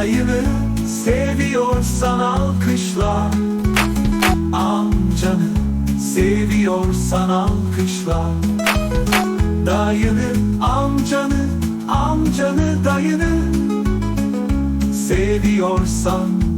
Dayını seviyorsan alkışla. Amcanı seviyorsan alkışla. Dayını, amcanı, amcanı, dayını Seviyorsan